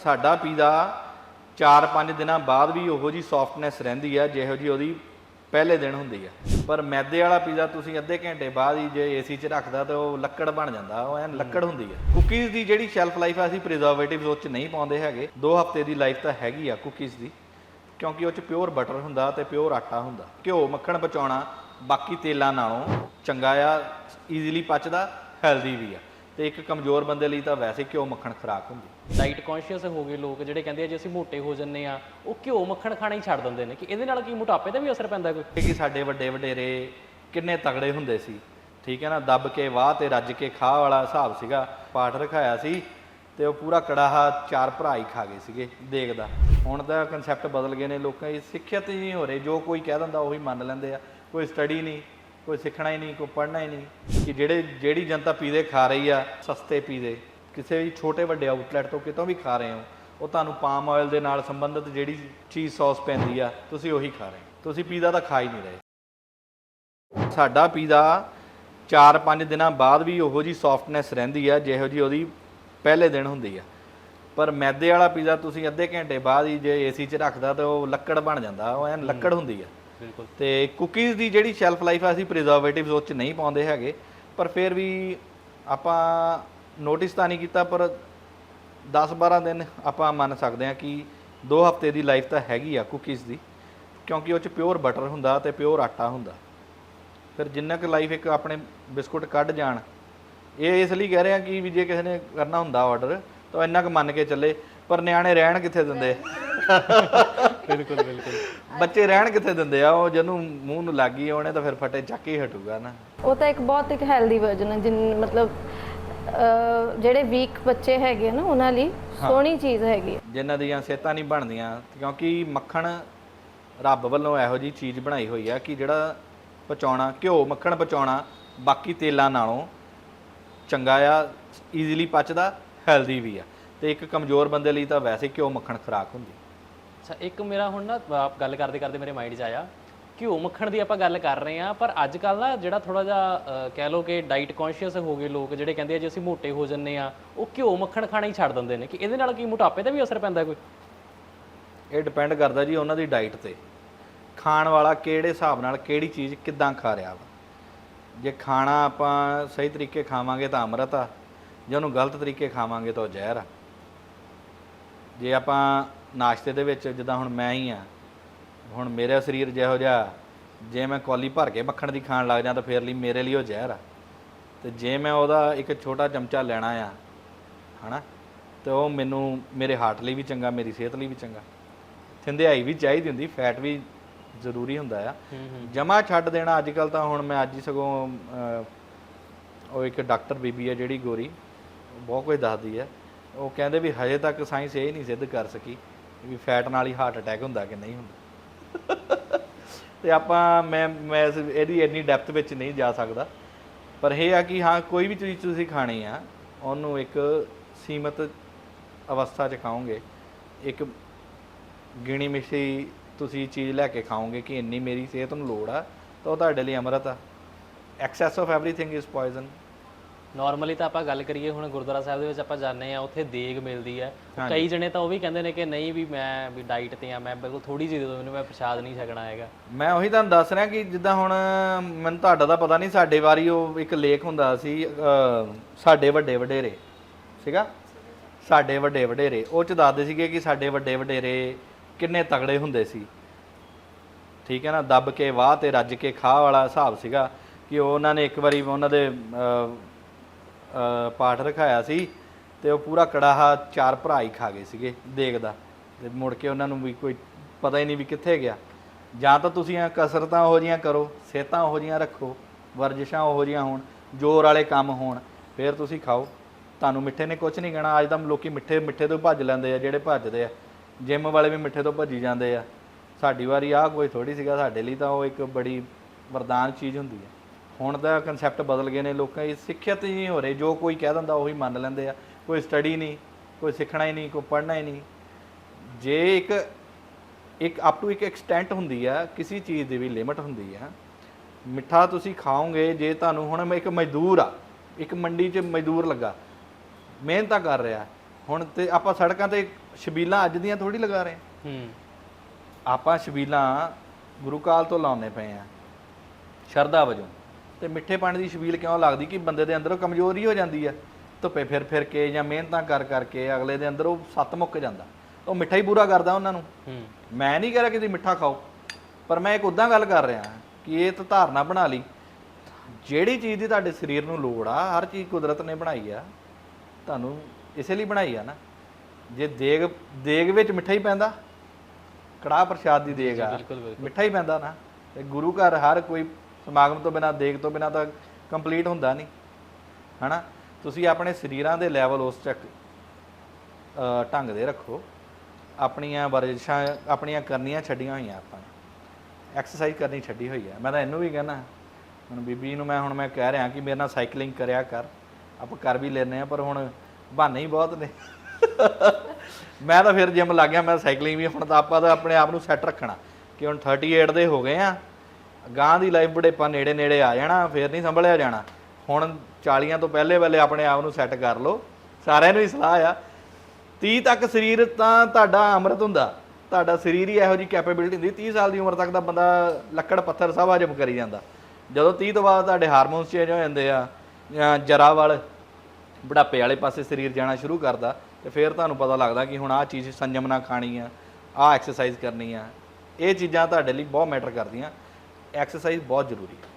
ਸਾਡਾ ਪੀਜ਼ਾ 4-5 ਦਿਨਾਂ ਬਾਅਦ ਵੀ ਉਹੋ ਜੀ ਸੌਫਟਨੈਸ ਰਹਿੰਦੀ ਆ, ਜਿਹੋ ਜੀ ਉਹਦੀ ਪਹਿਲੇ ਦਿਨ ਹੁੰਦੀ ਆ। ਪਰ ਮੈਦੇ ਵਾਲਾ ਪੀਜ਼ਾ ਤੁਸੀਂ ਅੱਧੇ ਘੰਟੇ ਬਾਅਦ ਹੀ ਜੇ ਏਸੀ 'ਚ ਰੱਖਦਾ ਤਾਂ ਉਹ ਲੱਕੜ ਬਣ ਜਾਂਦਾ, ਉਹ ਐਨ ਲੱਕੜ ਹੁੰਦੀ ਆ। ਕੁਕੀਜ਼ ਦੀ ਜਿਹੜੀ ਸ਼ੈਲਫ ਲਾਈਫ ਆ, ਅਸੀਂ ਪ੍ਰੀਜ਼ਰਵੇਟਿਵਸ ਉਹ 'ਚ ਨਹੀਂ ਪਾਉਂਦੇ ਹੈਗੇ। 2 ਹਫ਼ਤੇ ਦੀ ਲਾਈਫ ਤਾਂ ਹੈਗੀ ਆ ਕੁਕੀਜ਼ ਦੀ, ਕਿਉਂਕਿ ਉਹ 'ਚ ਪਿਓਰ ਬਟਰ ਹੁੰਦਾ ਤੇ ਪਿਓਰ ਆਟਾ ਹੁੰਦਾ। ਘਿਓ, ਮੱਖਣ ਬਚਾਉਣਾ ਬਾਕੀ ਤੇਲਾਂ ਨਾਲੋਂ ਚੰਗਾ ਆ ਈਜ਼ੀਲੀ ਪਚਦਾ ਹੈਲਦੀ ਵੀ ਆ। ਤੇ ਇੱਕ ਕਮਜ਼ੋਰ ਬੰਦੇ ਲਈ ਤਾਂ ਵੈਸੇ ਘਿਓ ਮੱਖਣ ਖੁਰਾਕ ਹੁੰਦੀ। ਡਾਈਟ ਕੌਨਸ਼ੀਅਸ ਹੋ ਗਏ ਲੋਕ ਜਿਹੜੇ ਕਹਿੰਦੇ ਆ ਜੇ ਅਸੀਂ ਮੋਟੇ ਹੋ ਜੰਨੇ ਆ ਉਹ ਘਿਓ ਮੱਖਣ ਖਾਣਾ ਹੀ ਛੱਡ ਦਿੰਦੇ ਨੇ। ਕਿ ਇਹਦੇ ਨਾਲ ਕੀ ਮੋਟਾਪੇ ਤੇ ਵੀ ਅਸਰ ਪੈਂਦਾ ਕੋਈ? ਕਿ ਸਾਡੇ ਵੱਡੇ ਵਡੇਰੇ ਕਿੰਨੇ ਤਗੜੇ ਹੁੰਦੇ ਸੀ। ਠੀਕ ਹੈ ਨਾ ਦੱਬ ਕੇ ਵਾਹ ਤੇ ਰੱਜ ਕੇ ਖਾ ਵਾਲਾ ਹਿਸਾਬ ਸੀਗਾ। ਪਾਠ ਰਖਾਇਆ ਸੀ ਤੇ ਉਹ ਪੂਰਾ ਕੜਾਹਾ ਚਾਰ ਭਰਾ ਹੀ ਖਾ ਗਏ ਸੀਗੇ ਦੇਖਦਾ। ਹੁਣ ਤਾਂ ਕਨਸੈਪਟ ਬਦਲ ਗਏ ਨੇ ਲੋਕਾਂ ਦੀ ਸਿੱਖਿਅਤ ਹੀ ਨਹੀਂ ਹੋ ਰਹੀ। ਜੋ ਕੋਈ ਕਹਿ ਦਿੰਦਾ ਉਹੀ ਮੰਨ ਲੈਂਦੇ ਆ ਕੋਈ ਸਟੱਡੀ ਨਹੀਂ। ਕੋਈ ਸਿੱਖਣਾ ਹੀ ਨਹੀਂ ਕੋਈ ਪੜ੍ਹਨਾ ਹੀ ਨਹੀਂ ਕਿ ਜਿਹੜੇ ਜਿਹੜੀ ਜਨਤਾ ਪੀਜ਼ੇ ਖਾ ਰਹੀ ਆ ਸਸਤੇ ਪੀਜ਼ੇ ਕਿਸੇ ਵੀ ਛੋਟੇ ਵੱਡੇ ਆਊਟਲੈਟ ਤੋਂ ਕਿਤੋਂ ਵੀ ਖਾ ਰਹੇ ਹੋ ਉਹ ਤੁਹਾਨੂੰ ਪਾਮ ਆਇਲ ਦੇ ਨਾਲ ਸੰਬੰਧਿਤ ਜਿਹੜੀ ਚੀਜ਼ ਸੌਸ ਪੈਂਦੀ ਆ ਤੁਸੀਂ ਉਹੀ ਖਾ ਰਹੇ ਤੁਸੀਂ ਪੀਜ਼ਾ ਤਾਂ ਖਾ ਹੀ ਨਹੀਂ ਰਹੇ। ਸਾਡਾ ਪੀਜ਼ਾ 4-5 ਦਿਨਾਂ ਬਾਅਦ ਵੀ ਉਹੋ ਜੀ ਸੌਫਟਨੈਸ ਰਹਿੰਦੀ ਆ ਜਿਹੋ ਜੀ ਉਹਦੀ ਪਹਿਲੇ ਦਿਨ ਹੁੰਦੀ ਆ। ਪਰ ਮੈਦੇ ਵਾਲਾ ਪੀਜ਼ਾ ਤੁਸੀਂ ਅੱਧੇ ਘੰਟੇ ਬਾਅਦ ਹੀ ਜੇ ਏਸੀ 'ਚ ਰੱਖਦਾ ਤਾਂ ਉਹ ਲੱਕੜ ਬਣ ਜਾਂਦਾ ਉਹ ਐਨ ਲੱਕੜ ਹੁੰਦੀ ਆ। ਬਿਲਕੁਲ। ਤੇ ਕੁਕੀਜ਼ ਦੀ ਜਿਹੜੀ ਸ਼ੈਲਫ ਲਾਈਫ ਆ, ਅਸੀਂ ਪ੍ਰੀਜ਼ਰਵੇਟਿਵਸ ਉਹ 'ਚ ਨਹੀਂ ਪਾਉਂਦੇ ਹੈਗੇ। ਪਰ ਫਿਰ ਵੀ ਆਪਾਂ ਨੋਟਿਸ ਤਾਂ ਨਹੀਂ ਕੀਤਾ, ਪਰ 10-12 ਦਿਨ ਆਪਾਂ ਮੰਨ ਸਕਦੇ ਹਾਂ ਕਿ 2 ਹਫ਼ਤੇ ਦੀ ਲਾਈਫ ਤਾਂ ਹੈਗੀ ਆ ਕੁਕੀਜ਼ ਦੀ, ਕਿਉਂਕਿ ਉਹ 'ਚ ਪਿਓਰ ਬਟਰ ਹੁੰਦਾ ਤੇ ਪਿਓਰ ਆਟਾ ਹੁੰਦਾ। ਫਿਰ ਜਿੰਨਾ ਕੁ ਲਾਈਫ ਇੱਕ ਆਪਣੇ ਬਿਸਕੁਟ ਕੱਢ ਜਾਣ, ਇਹ ਇਸ ਲਈ ਕਹਿ ਰਹੇ ਆ ਕਿ ਵੀ ਜੇ ਕਿਸੇ ਨੇ ਕਰਨਾ ਹੁੰਦਾ ਆਰਡਰ ਤਾਂ ਇੰਨਾ ਕੁ ਮੰਨ ਕੇ ਚੱਲੇ। ਪਰ ਨਿਆਣੇ ਰਹਿਣ ਕਿੱਥੇ ਦਿੰਦੇ? ਬਿਲਕੁਲ ਬਿਲਕੁਲ। ਬੱਚੇ ਰਹਿਣ ਕਿੱਥੇ ਦਿੰਦੇ ਆ? ਉਹ ਜਿਹਨੂੰ ਮੂੰਹ ਨੂੰ ਲੱਗ ਗਈ ਉਹਨੇ ਤਾਂ ਫਿਰ ਫਟੇ ਚੱਕ ਹੀ ਹਟੂਗਾ ਨਾ। ਉਹ ਤਾਂ ਇੱਕ ਬਹੁਤ ਇੱਕ ਹੈਲਦੀ ਵਰਜਨ ਹੈ ਜਿਨ ਮਤਲਬ ਅਹ, ਜਿਹੜੇ ਵੀਕ ਬੱਚੇ ਹੈਗੇ ਨਾ ਉਹਨਾਂ ਲਈ ਸੋਹਣੀ ਚੀਜ਼ ਹੈਗੀ ਹੈ ਜਿਨ੍ਹਾਂ ਦੀਆਂ ਸਿਹਤਾਂ ਨਹੀਂ ਬਣਦੀਆਂ ਕਿਉਂਕਿ ਮੱਖਣ ਰੱਬ ਵੱਲੋਂ ਇਹੋ ਜੀ ਚੀਜ਼ ਬਣਾਈ ਹੋਈ ਆ ਕਿ ਜਿਹੜਾ ਪਚਾਉਣਾ ਘਿਓ ਮੱਖਣ ਪਚਾਉਣਾ ਬਾਕੀ ਤੇਲਾਂ ਨਾਲੋਂ ਚੰਗਾ ਆ ਈਜ਼ੀਲੀ ਪਚਦਾ ਹੈਲਦੀ ਵੀ ਆ। ਤੇ ਇੱਕ ਕਮਜ਼ੋਰ ਬੰਦੇ ਲਈ ਤਾਂ ਵੈਸੇ ਘਿਓ ਮੱਖਣ ਖੁਰਾਕ ਹੁੰਦੀ ਅੱਛਾ, ਇੱਕ ਮੇਰਾ ਹੁਣ ਨਾ ਆਪ ਗੱਲ ਕਰਦੇ ਕਰਦੇ ਮੇਰੇ ਮਾਈਂਡ 'ਚ ਆਇਆ ਘਿਓ ਮੱਖਣ ਦੀ ਆਪਾਂ ਗੱਲ ਕਰ ਰਹੇ ਆ ਪਰ ਅੱਜ ਕੱਲ ਨਾ ਜਿਹੜਾ ਥੋੜਾ ਜਿਹਾ ਕਹਿ ਲਓ ਕਿ ਡਾਈਟ ਕੌਨਸ਼ੀਅਸ ਹੋ ਗਏ ਲੋਕ ਜਿਹੜੇ ਕਹਿੰਦੇ ਆ ਜੇ ਅਸੀਂ ਮੋਟੇ ਹੋ ਜੰਨੇ ਆ ਉਹ ਘਿਓ ਮੱਖਣ ਖਾਣਾ ਹੀ ਛੱਡ ਦਿੰਦੇ ਨੇ? ਕਿ ਇਹਦੇ ਨਾਲ ਕੀ ਮੋਟਾਪੇ ਤੇ ਵੀ ਅਸਰ ਪੈਂਦਾ ਕੋਈ? ਇਹ ਡਿਪੈਂਡ ਕਰਦਾ ਜੀ ਉਹਨਾਂ ਦੀ ਡਾਈਟ ਤੇ। ਖਾਣ ਵਾਲਾ ਕਿਹੜੇ ਹਿਸਾਬ ਨਾਲ ਕਿਹੜੀ ਚੀਜ਼ ਕਿੱਦਾਂ ਖਾ ਰਿਹਾ ਵਾ। ਜੇ ਖਾਣਾ ਆਪਾਂ ਸਹੀ ਤਰੀਕੇ ਖਾਵਾਂਗੇ ਤਾਂ ਅੰਮ੍ਰਿਤ ਆ, ਜੇ ਉਹਨੂੰ ਗਲਤ ਤਰੀਕੇ ਖਾਵਾਂਗੇ ਤਾਂ ਉਹ ਜ਼ਹਿਰ ਆ। ਜੇ ਆਪਾਂ ਨਾਸ਼ਤੇ ਦੇ ਵਿੱਚ ਜਿੱਦਾਂ ਹੁਣ ਮੈਂ ਹੀ ਆ ਹੁਣ ਮੇਰਾ ਸਰੀਰ ਜਿਹੋ ਜਿਹਾ ਜੇ ਮੈਂ ਕੌਲੀ ਭਰ ਕੇ ਮੱਖਣ ਦੀ ਖਾਣ ਲੱਗ ਜਾਂ ਤਾਂ ਫੇਰ ਲਈ ਮੇਰੇ ਲਈ ਉਹ ਜ਼ਹਿਰ ਆ। ਤੇ ਜੇ ਮੈਂ ਉਹਦਾ ਇੱਕ ਛੋਟਾ ਚਮਚਾ ਲੈਣਾ ਆ ਹਨਾ ਤੇ ਉਹ ਮੈਨੂੰ ਮੇਰੇ ਹਾਰਟ ਲਈ ਵੀ ਚੰਗਾ ਮੇਰੀ ਸਿਹਤ ਲਈ ਵੀ ਚੰਗਾ। ਥਿੰਦਿਆਈ ਵੀ ਚਾਹੀਦੀ ਹੁੰਦੀ ਫੈਟ ਵੀ ਜ਼ਰੂਰੀ ਹੁੰਦਾ ਆ। ਜਮਾ ਛੱਡ ਦੇਣਾ ਅੱਜ ਕੱਲ ਤਾਂ ਹੁਣ ਮੈਂ ਅੱਜ ਹੀ ਸਗੋਂ ਉਹ ਇੱਕ ਡਾਕਟਰ ਬੀਬੀ ਹੈ ਜਿਹੜੀ ਗੋਰੀ ਬਹੁਤ ਕੁਝ ਦੱਸਦੀ ਹੈ ਉਹ ਕਹਿੰਦੇ ਵੀ ਹਜੇ ਤੱਕ ਸਾਇੰਸ ਇਹ ਨਹੀਂ ਸਿੱਧ ਕਰ ਸਕੀ ਵੀ ਫੈਟ ਨਾਲ ਹੀ ਹਾਰਟ ਅਟੈਕ ਹੁੰਦਾ ਕਿ ਨਹੀਂ ਹੁੰਦਾ। ਤੇ ਆਪਾਂ, ਮੈਂ ਮੈਂ ਇਸ- ਇਹਦੀ ਇੰਨੀ ਡੈਪਥ ਵਿੱਚ ਨਹੀਂ ਜਾ ਸਕਦਾ। ਪਰ ਇਹ ਆ ਕਿ ਹਾਂ, ਕੋਈ ਵੀ ਚੀਜ਼ ਤੁਸੀਂ ਖਾਣੀ ਆ, ਉਹਨੂੰ ਇੱਕ ਸੀਮਤ ਅਵਸਥਾ 'ਚ ਖਾਓਗੇ। ਇੱਕ ਗਿਣੀ ਮਿਸ਼ੀ ਤੁਸੀਂ ਚੀਜ਼ ਲੈ ਕੇ ਖਾਓਗੇ ਕਿ ਇੰਨੀ ਮੇਰੀ ਸਿਹਤ ਨੂੰ ਲੋੜ ਆ, ਤਾਂ ਉਹ ਤੁਹਾਡੇ ਲਈ ਅੰਮ੍ਰਿਤ ਆ। Excess of everything is poison normally ਤਾਂ ਆਪਾਂ ਗੱਲ ਕਰੀਏ ਹੁਣ ਗੁਰਦੁਆਰਾ ਸਾਹਿਬ ਦੇ ਵਿੱਚ ਆਪਾਂ ਜਾਂਦੇ ਆ ਉੱਥੇ ਦੇਗ ਮਿਲਦੀ ਹੈ। ਕਈ ਜਣੇ ਤਾਂ ਉਹ ਵੀ ਕਹਿੰਦੇ ਨੇ ਕਿ ਨਹੀਂ ਵੀ ਮੈਂ ਵੀ ਡਾਈਟ ਤੇ ਆ ਮੈਂ ਬਿਲਕੁਲ ਥੋੜੀ ਜਿਹੀ ਦੇ ਦਿਓ ਮੈਨੂੰ ਮੈਂ ਪ੍ਰਸ਼ਾਦ ਨਹੀਂ ਛਕਣਾ ਹੈਗਾ। ਮੈਂ ਉਹੀ ਤੁਹਾਨੂੰ ਦੱਸ ਰਿਹਾ ਕਿ ਜਿੱਦਾਂ ਹੁਣ ਮੈਨੂੰ ਤੁਹਾਡਾ ਤਾਂ ਪਤਾ ਨਹੀਂ ਸਾਡੇ ਵਾਰੀ ਉਹ ਇੱਕ ਲੇਖ ਹੁੰਦਾ ਸੀ ਸਾਡੇ ਵੱਡੇ ਵਡੇਰੇ ਸੀਗਾ ਸਾਡੇ ਵੱਡੇ ਵਡੇਰੇ ਉਹ ਚ ਦੱਸਦੇ ਸੀਗੇ ਕਿ ਸਾਡੇ ਵੱਡੇ ਵਡੇਰੇ ਕਿੰਨੇ ਤਗੜੇ ਹੁੰਦੇ ਸੀ। ਠੀਕ ਹੈ ਨਾ? ਦੱਬ ਕੇ ਵਾਹ ਤੇ ਰੱਜ ਕੇ ਖਾ ਵਾਲਾ ਹਿਸਾਬ ਸੀਗਾ ਕਿ ਉਹ ਉਹਨਾਂ ਨੇ ਇੱਕ ਵਾਰੀ ਉਹਨਾਂ ਦੇ ਪਾਠ ਰਖਾਇਆ ਸੀ ਤੇ ਉਹ ਪੂਰਾ ਕੜਾਹਾ ਚਾਰ ਭਰਾ ਹੀ ਖਾ ਗਏ ਸੀਗੇ ਦੇਖਦਾ। ਤੇ ਮੁੜ ਕੇ ਉਹਨਾਂ ਨੂੰ ਵੀ ਕੋਈ ਪਤਾ ਹੀ ਨਹੀਂ ਵੀ ਕਿੱਥੇ ਗਿਆ। ਜਾਂ ਤਾਂ ਤੁਸੀਂ ਇਹ ਕਸਰਤਾਂ ਉਹ ਜੀਆਂ ਕਰੋ, ਸਿਹਤਾਂ ਉਹੋ ਜੀਆਂ ਰੱਖੋ, ਵਰਜਿਸ਼ਾਂ ਉਹੋ ਜੀਆਂ ਹੋਣ, ਜ਼ੋਰ ਵਾਲੇ ਕੰਮ ਹੋਣ, ਫਿਰ ਤੁਸੀਂ ਖਾਓ। ਤੁਹਾਨੂੰ ਮਿੱਠੇ ਨੇ ਕੁਝ ਨਹੀਂ ਕਹਿਣਾ, ਅੱਜ ਤਾਂ ਲੋਕੀ ਮਿੱਠੇ ਮਿੱਠੇ ਤੋਂ ਭੱਜ ਲੈਂਦੇ ਆ, ਜਿਹੜੇ ਭੱਜਦੇ ਆ। ਜਿਮ ਵਾਲੇ ਵੀ ਮਿੱਠੇ ਤੋਂ ਭੱਜੀ ਜਾਂਦੇ ਆ। ਸਾਡੀ ਵਾਰੀ ਆਹ ਕੋਈ ਥੋੜੀ ਸੀਗਾ, ਸਾਡੇ ਲਈ ਤਾਂ ਉਹ ਇੱਕ ਬੜੀ ਵਰਦਾਨ ਚੀਜ਼ ਹੁੰਦੀ ਹੈ ਹੁਣ ਦਾ ਕਨਸੈਪਟ ਬਦਲ ਗਏ ਨੇ ਲੋਕਾਂ ਦੀ ਸਿੱਖਿਅਤ ਹੀ ਨਹੀਂ ਹੋ ਰਹੀ। ਜੋ ਕੋਈ ਕਹਿ ਦਿੰਦਾ ਉਹੀ ਮੰਨ ਲੈਂਦੇ ਆ। ਕੋਈ ਸਟੱਡੀ ਨਹੀਂ ਕੋਈ ਸਿੱਖਣਾ ਹੀ ਨਹੀਂ ਕੋਈ ਪੜ੍ਹਨਾ ਹੀ ਨਹੀਂ। ਜੇ ਇੱਕ ਇੱਕ ਅਪ ਟੂ ਇੱਕ ਐਕਸਟੈਂਟ ਹੁੰਦੀ ਆ ਕਿਸੇ ਚੀਜ਼ ਦੀ ਵੀ ਲਿਮਟ ਹੁੰਦੀ ਆ ਮਿੱਠਾ ਤੁਸੀਂ ਖਾਓਗੇ ਜੇ ਤੁਹਾਨੂੰ ਹੁਣ ਮੈਂ ਇੱਕ ਮਜ਼ਦੂਰ ਆ ਇੱਕ ਮੰਡੀ 'ਚ ਮਜ਼ਦੂਰ ਲੱਗਾ ਮਿਹਨਤਾਂ ਕਰ ਰਿਹਾ ਹੁਣ ਤੇ ਆਪਾਂ ਸੜਕਾਂ ਤੇ ਛਬੀਲਾਂ ਅੱਜ ਦੀਆਂ ਥੋੜੀ ਲਗਾ ਰਹੇ ਹਾਂ। ਹੂੰ। ਆਪਾਂ ਛਬੀਲਾਂ ਗੁਰੂ ਕਾਲ ਤੋਂ ਲਾਉਨੇ ਪਏ ਆ ਸ਼ਰਧਾ ਵਜੋਂ। ਤੇ ਮਿੱਠੇ ਪਾਣੀ ਦੀ ਛਬੀਲ ਕਿਉਂ ਲੱਗਦੀ ਕਿ ਬੰਦੇ ਦੇ ਅੰਦਰੋਂ ਕਮਜ਼ੋਰੀ ਹੋ ਜਾਂਦੀ ਆ ਧੁੱਪੇ ਫਿਰ ਫਿਰ ਕੇ ਜਾਂ ਮਿਹਨਤਾਂ ਕਰ ਕਰਕੇ ਅਗਲੇ ਦੇ ਅੰਦਰ ਉਹ ਸੱਤ ਮੁੱਕ ਜਾਂਦਾ। ਉਹ ਮਿੱਠਾ ਹੀ ਪੂਰਾ ਕਰਦਾ ਉਹਨਾਂ ਨੂੰ। ਹੂੰ। ਮੈਂ ਨਹੀਂ ਕਹਿ ਰਿਹਾ ਕਿ ਤੁਸੀਂ ਮਿੱਠਾ ਖਾਓ ਪਰ ਮੈਂ ਇੱਕ ਉਦਾਂ ਗੱਲ ਕਰ ਰਿਹਾ ਕਿ ਇਹ ਤਾਂ ਧਾਰਨਾ ਬਣਾ ਲਈ। ਜਿਹੜੀ ਚੀਜ਼ ਦੀ ਤੁਹਾਡੇ ਸਰੀਰ ਨੂੰ ਲੋੜ ਆ ਹਰ ਚੀਜ਼ ਕੁਦਰਤ ਨੇ ਬਣਾਈ ਆ ਤੁਹਾਨੂੰ ਇਸੇ ਲਈ ਬਣਾਈ ਆ ਨਾ। ਜੇ ਦੇਗ ਦੇਗ ਵਿੱਚ ਮਿੱਠਾ ਹੀ ਪੈਂਦਾ ਕੜਾਹ ਪ੍ਰਸ਼ਾਦ ਦੀ ਦੇਗ ਆ। ਮਿੱਠਾ ਹੀ ਪੈਂਦਾ ਨਾ। ਤੇ ਗੁਰੂ ਘਰ ਹਰ ਕੋਈ ਸਮਾਗਮ ਤੋਂ ਬਿਨਾ ਦੇਖ ਤੋਂ ਬਿਨਾ ਤਾਂ ਕੰਪਲੀਟ ਹੁੰਦਾ ਨਹੀਂ, ਹਨਾ? ਤੁਸੀਂ ਆਪਣੇ ਸਰੀਰਾਂ ਦੇ ਲੈਵਲ ਉਸ ਚੱਕ ਢੰਗ ਦੇ ਰੱਖੋ। ਆਪਣੀਆਂ ਵਰਜਿਸ਼ਾਂ, ਆਪਣੀਆਂ ਕਰਨੀਆਂ ਛੱਡੀਆਂ ਹੋਈਆਂ ਆਪਾਂ ਐਕਸਰਸਾਈਜ਼ ਕਰਨੀ ਛੱਡੀ ਹੋਈ ਹੈ ਮੈਂ ਤਾਂ ਇਹਨੂੰ ਵੀ ਕਹਿਣਾ ਹੁਣ ਬੀਬੀ ਨੂੰ ਮੈਂ ਹੁਣ ਮੈਂ ਕਹਿ ਰਿਹਾ ਕਿ ਮੇਰੇ ਨਾਲ ਸਾਈਕਲਿੰਗ ਕਰਿਆ ਕਰ। ਆਪਾਂ ਕਰ ਵੀ ਲੈਨੇ ਆ ਪਰ ਹੁਣ ਬਹਾਨੇ ਹੀ ਬਹੁਤ ਨੇ। ਮੈਂ ਤਾਂ ਫਿਰ ਜਿਮ ਲੱਗ ਗਿਆ, ਮੈਂ ਸਾਈਕਲਿੰਗ ਵੀ ਹੁਣ ਤਾਂ ਆਪਾਂ ਤਾਂ ਆਪਣੇ ਆਪ ਨੂੰ ਸੈੱਟ ਰੱਖਣਾ ਕਿ ਹੁਣ 38 ਦੇ ਹੋ ਗਏ ਆ। ਗਾਂ ਦੀ ਲਾਈਫ ਬੁਢੇਪਾ ਨੇੜੇ ਨੇੜੇ ਆ ਜਾਣਾ, ਫਿਰ ਨਹੀਂ ਸੰਭਲਿਆ ਜਾਣਾ। ਹੁਣ 40 ਤੋਂ ਪਹਿਲੇ ਪਹਿਲੇ ਆਪਣੇ ਆਪ ਨੂੰ ਸੈੱਟ ਕਰ ਲਓ। ਸਾਰਿਆਂ ਨੂੰ ਹੀ ਸਲਾਹ ਆ 30 ਤੱਕ ਸਰੀਰ ਤਾਂ ਤੁਹਾਡਾ ਅੰਮ੍ਰਿਤ ਹੁੰਦਾ। ਤੁਹਾਡਾ ਸਰੀਰ ਹੀ ਇਹੋ ਜੀ ਕੈਪੇਬਿਲਿਟੀ ਹੁੰਦੀ 30 ਸਾਲ ਦੀ ਉਮਰ ਤੱਕ ਦਾ ਬੰਦਾ ਲੱਕੜ ਪੱਥਰ ਸਭ ਹਜਮ ਕਰੀ ਜਾਂਦਾ। ਜਦੋਂ 30 ਤੋਂ ਬਾਅਦ ਤੁਹਾਡੇ ਹਾਰਮੋਨਸ ਚੇਂਜ ਹੋ ਜਾਂਦੇ ਆ, ਜਾਂ ਜਰਾ ਵਾਲ, ਬੁਢਾਪੇ ਵਾਲੇ ਪਾਸੇ ਸਰੀਰ ਜਾਣਾ ਸ਼ੁਰੂ ਕਰਦਾ, ਤੇ ਫਿਰ ਤੁਹਾਨੂੰ ਪਤਾ ਲੱਗਦਾ ਕਿ ਹੁਣ ਆਹ ਚੀਜ਼ ਸੰਜਮ ਨਾਲ ਖਾਣੀ ਆ, ਆਹ ਐਕਸਰਸਾਈਜ਼ ਕਰਨੀ ਆ। ਇਹ ਚੀਜ਼ਾਂ ਤੁਹਾਡੇ ਲਈ ਬਹੁਤ ਮੈਟਰ ਕਰਦੀਆਂ। ਐਕਸਰਸਾਈਜ਼ ਬਹੁਤ ਜ਼ਰੂਰੀ ਹੈ।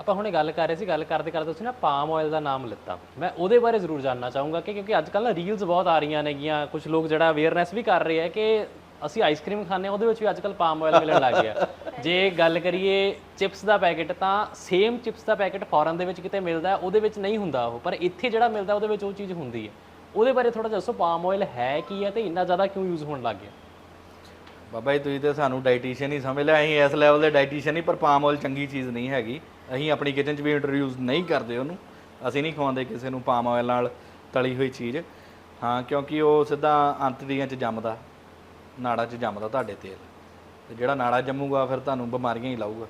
ਆਪਾਂ ਹੁਣੇ ਗੱਲ ਕਰ ਰਹੇ ਸੀ ਗੱਲ ਕਰਦੇ ਕਰਦੇ ਤੁਸੀਂ ਨਾ ਪਾਮ ਆਇਲ ਦਾ ਨਾਮ ਲਿੱਤਾ। ਮੈਂ ਉਹਦੇ ਬਾਰੇ ਜ਼ਰੂਰ ਜਾਨਣਾ ਚਾਹੂੰਗਾ ਕਿ ਕਿਉਂਕਿ ਅੱਜ ਕੱਲ੍ਹ ਨਾ ਰੀਲਸ ਬਹੁਤ ਆ ਰਹੀਆਂ ਨੇਗੀਆਂ ਕੁਝ ਲੋਕ ਜਿਹੜਾ ਅਵੇਅਰਨੈਸ ਵੀ ਕਰ ਰਹੇ ਆ ਕਿ ਅਸੀਂ ਆਈਸਕ੍ਰੀਮ ਖਾਂਦੇ ਆ ਉਹਦੇ ਵਿੱਚ ਵੀ ਅੱਜ ਕੱਲ੍ਹ ਪਾਮ ਆਇਲ ਮਿਲਣ ਲੱਗ ਗਿਆ। ਜੇ ਗੱਲ ਕਰੀਏ ਚਿਪਸ ਦਾ ਪੈਕੇਟ ਤਾਂ ਸੇਮ ਚਿਪਸ ਦਾ ਪੈਕੇਟ ਫੋਰਨ ਦੇ ਵਿੱਚ ਕਿਤੇ ਮਿਲਦਾ ਹੈ, ਉਹਦੇ ਵਿੱਚ ਨਹੀਂ ਹੁੰਦਾ ਉਹ ਪਰ ਇੱਥੇ ਜਿਹੜਾ ਮਿਲਦਾ ਉਹਦੇ ਵਿੱਚ ਉਹ ਚੀਜ਼ ਹੁੰਦੀ ਹੈ। ਉਹਦੇ ਬਾਰੇ ਥੋੜਾ ਦੱਸੋ ਪਾਮ ਆਇਲ ਹੈ ਕੀ ਹੈ ਤੇ ਇੰਨਾ ਜ਼ਿਆਦਾ ਕਿਉਂ ਯੂਜ਼ ਹੋਣ ਲੱਗ ਗਿਆ? ਬਾਬਾ ਜੀ, ਤੁਸੀਂ ਤੇ ਸਾਨੂੰ ਡਾਈਟੀਸ਼ੀਅਨ ਹੀ ਸਮਝ ਲਿਆ, ਅਸੀਂ ਇਸ ਲੈਵਲ ਦੇ ਡਾਈਟੀਸ਼ੀਅਨ ਹੀ, ਪਰ ਪਾਮ ਆਇਲ ਚੰਗੀ ਚੀਜ਼ ਨਹੀਂ ਹੈਗੀ। ਅਸੀਂ ਆਪਣੀ ਕਿਚਨ 'ਚ ਵੀ ਇੰਟਰੋਡਿਊਸ ਨਹੀਂ ਕਰਦੇ ਉਹਨੂੰ। ਅਸੀਂ ਨਹੀਂ ਖਵਾਉਂਦੇ ਕਿਸੇ ਨੂੰ ਪਾਮ ਆਇਲ ਨਾਲ ਤਲੀ ਹੋਈ ਚੀਜ਼। ਹਾਂ, ਕਿਉਂਕਿ ਉਹ ਸਿੱਧਾ ਅੰਤੜੀਆਂ 'ਚ ਜੰਮਦਾ, ਨਾੜਾਂ 'ਚ ਜੰਮਦਾ ਤੁਹਾਡੇ ਤੇਲ। ਤੇ ਜਿਹੜਾ ਨਾੜਾ ਜੰਮੂਗਾ, ਫਿਰ ਤੁਹਾਨੂੰ ਬਿਮਾਰੀਆਂ ਹੀ ਲਾਊਗਾ।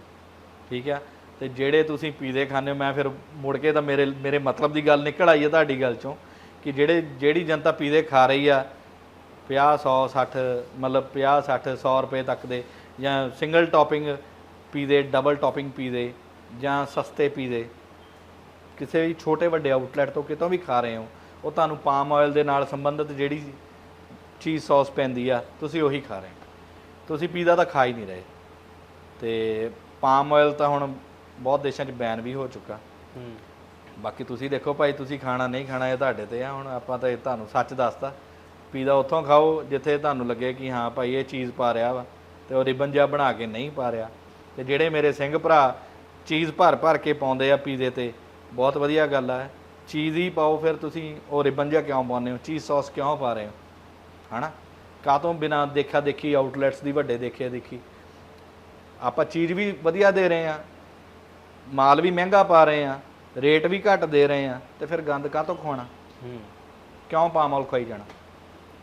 ਠੀਕ ਆ? ਤੇ ਜਿਹੜੇ ਤੁਸੀਂ ਪੀਜ਼ੇ ਖਾਂਦੇ ਹੋ, ਮੈਂ ਫਿਰ ਮੁੜ ਕੇ ਤਾਂ ਮੇਰੇ ਮੇਰੇ ਮਤਲਬ ਦੀ ਗੱਲ ਨਿਕਲ ਆਈ ਹੈ ਤੁਹਾਡੀ ਗੱਲ 'ਚੋਂ, ਕਿ ਜਿਹੜੇ, ਜਿਹੜੀ ਜਨਤਾ ਪੀਜ਼ੇ ਖਾ ਰਹੀ ਆ 50 100 60 ਮਤਲਬ 50 60 100 ਰੁਪਏ ਤੱਕ ਦੇ ਜਾਂ ਸਿੰਗਲ ਟੌਪਿੰਗ ਪੀਜ਼ੇ ਡਬਲ ਟੌਪਿੰਗ ਪੀਜ਼ੇ ਜਾਂ ਸਸਤੇ ਪੀਜ਼ੇ ਕਿਸੇ ਵੀ ਛੋਟੇ ਵੱਡੇ ਆਊਟਲੈਟ ਤੋਂ ਕਿਤੋਂ ਵੀ ਖਾ ਰਹੇ ਹੋ ਉਹ ਤੁਹਾਨੂੰ ਪਾਮ ਆਇਲ ਦੇ ਨਾਲ ਸੰਬੰਧਿਤ ਜਿਹੜੀ ਚੀਜ਼ ਸੌਸ ਪੈਂਦੀ ਆ ਤੁਸੀਂ ਉਹੀ ਖਾ ਰਹੇ ਤੁਸੀਂ ਪੀਜ਼ਾ ਤਾਂ ਖਾ ਹੀ ਨਹੀਂ ਰਹੇ। ਤੇ ਪਾਮ ਆਇਲ ਤਾਂ ਹੁਣ ਬਹੁਤ ਦੇਸ਼ਾਂ 'ਚ ਬੈਨ ਵੀ ਹੋ ਚੁੱਕਾ। ਬਾਕੀ ਤੁਸੀਂ ਦੇਖੋ ਭਾਈ ਤੁਸੀਂ ਖਾਣਾ ਨਹੀਂ ਖਾਣਾ ਇਹ ਤੁਹਾਡੇ ਤੇ ਆ ਹੁਣ ਆਪਾਂ ਤਾਂ ਇਹ ਤੁਹਾਨੂੰ ਸੱਚ ਦੱਸਤਾ। ਪੀਜ਼ਾ ਉੱਥੋਂ ਖਾਓ ਜਿੱਥੇ ਤੁਹਾਨੂੰ ਲੱਗੇ ਕਿ ਹਾਂ ਭਾਈ ਇਹ ਚੀਜ਼ ਪਾ ਰਿਹਾ ਵਾ ਤੇ ਉਹ ਰਿਬਨ ਜਿਹਾ ਬਣਾ ਕੇ ਨਹੀਂ ਪਾ ਰਿਹਾ। ਤੇ ਜਿਹੜੇ ਮੇਰੇ ਸਿੰਘ ਭਰਾ ਚੀਜ਼ ਭਰ ਭਰ ਕੇ ਪਾਉਂਦੇ ਆ ਪੀਜ਼ੇ ਤੇ ਬਹੁਤ ਵਧੀਆ ਗੱਲ ਆ। ਚੀਜ਼ ਹੀ ਪਾਓ ਫਿਰ ਤੁਸੀਂ ਉਹ ਰਿਬਨ ਜਿਹਾ ਕਿਉਂ ਪਾਉਂਦੇ ਹੋ? ਚੀਜ਼ ਸੌਸ ਕਿਉਂ ਪਾ ਰਹੇ ਹੋ? ਹਨਾ? ਕਾਹਤੋਂ ਬਿਨਾ ਦੇਖਾ ਦੇਖੀ ਆਊਟਲੈਟਸ ਦੀ ਵੱਡੇ ਦੇਖਿਆ ਦੇਖੀ। ਆਪਾਂ ਚੀਜ਼ ਵੀ ਵਧੀਆ ਦੇ ਰਹੇ ਆ ਮਾਲ ਵੀ ਮਹਿੰਗਾ ਪਾ ਰਹੇ ਆ ਰੇਟ ਵੀ ਘੱਟ ਦੇ ਰਹੇ ਆ ਤੇ ਫਿਰ ਗੰਦ ਕਾਹਤੋਂ ਖਵਾਉਣਾ? ਹੂੰ। ਕਿਉਂ ਪਾਮਾਲ ਖਵਾਈ ਜਾਣਾ?